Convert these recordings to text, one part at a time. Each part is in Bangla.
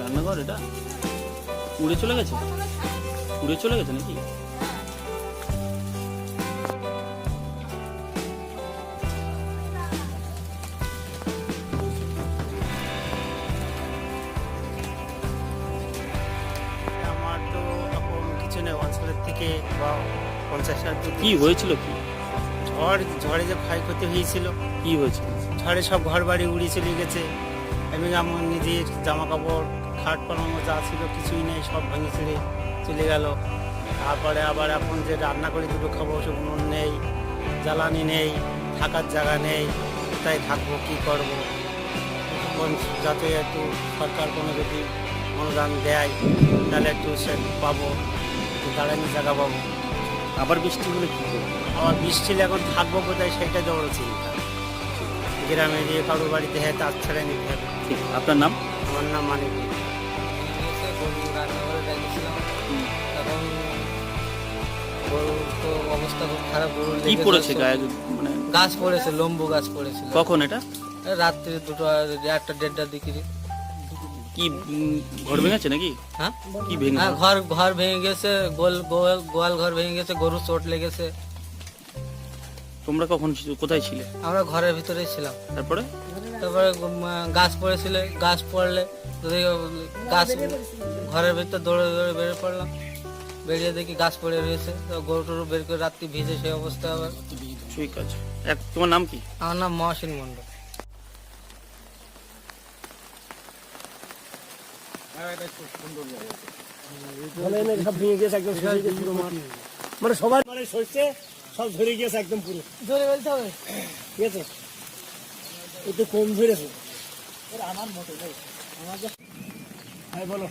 রান্নাঘর এটা উড়ে চলে গেছে? উড়ে চলে গেছে নাকি? অঞ্চলের থেকে বা পঞ্চাশ দূর কি হয়েছিল কি? ঝড় ঝড়ে যে ক্ষয়ক্ষতি হয়েছিল। কি হয়েছিল? ঝড়ে সব ঘর বাড়ি উড়ে চলে গেছে। এবং আমার নিজের জামা কাপড় খাট পালানো যা ছিল কিছুই নেই সব ভেঙে ছিঁড়ে চলে গেল। তারপরে আবার এখন যে রান্না করে দুটো খাব সে উনুন নেই জ্বালানি নেই থাকার জায়গা নেই কোথায় থাকব কী করব? এখন যাতে একটু সরকার কোনো যদি অনুদান দেয় তাহলে একটু সে পাবো। দাঁড়ানি জায়গা পাবো। আবার বৃষ্টি হলে কি করবে? আবার বৃষ্টি হলে এখন থাকব কোথায় সেটা বড় চিন্তা গ্রামে গিয়ে কারোর বাড়িতে হ্যাঁ তার ছেড়ে নিতে হবে। ঠিক। আপনার নাম? আমার নাম মানিক। গরুর তো অবস্থা খুব খারাপ গরু কি পড়েছে গায়ে? মানে গাছ পড়েছে লম্বু গাছ পড়েছিল। কখন এটা? রাত্রি দুটো একটা দেড়টার দিকে। কি ঘর ভেঙেছে নাকি? হ্যাঁ? কি ভেঙে? হ্যাঁ ঘর ঘর ভেঙে গেছে গোল গোয়াল গোয়াল ঘর ভেঙে গেছে গরু চোট লেগেছে। তোমরা কখন কোথায় ছিলে? আমরা ঘরের ভিতরেই ছিলাম। তারপরে? তারপরে গাছ পড়েছিল গাছ পড়লে গাছ ঘরের ভিতর দৌড়ে দৌড়ে বেরিয়ে পড়লাম। বেরিয়ে দেখি গাছ পড়ে রয়েছে তো গরু টরু বের করে রাত্রি ভিজে সেই অবস্থা আবার। ঠিক আছে। এক তোমার নাম কি? আমার নাম মহাসীন মণ্ডল বলে না সব ভেঙে গেছে একদম সরে গেছে পুরো মাঠ মানে সবাই মানে সরষে সব ধরে গিয়েছে একদম পুরো। জোরে বলতে হবে ঠিক আছে একটু কম ধরেছে আমার মতো আমার হ্যাঁ বলো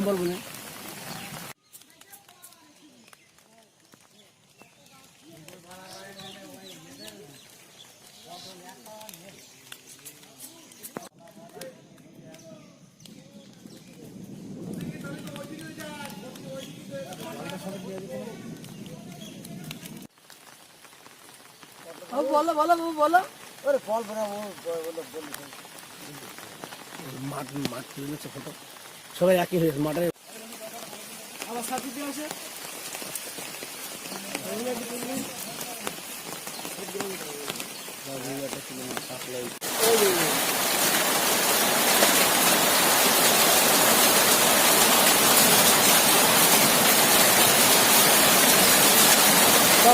বলব না বলো বলো বলো ওরে ফল ফোনা ও বলো বলো মাঠ মাঠ তুলে ফটো। সবাই একই হয়েছে মাঠে। আমার সাথে আছে?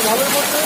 ভালোই করছে।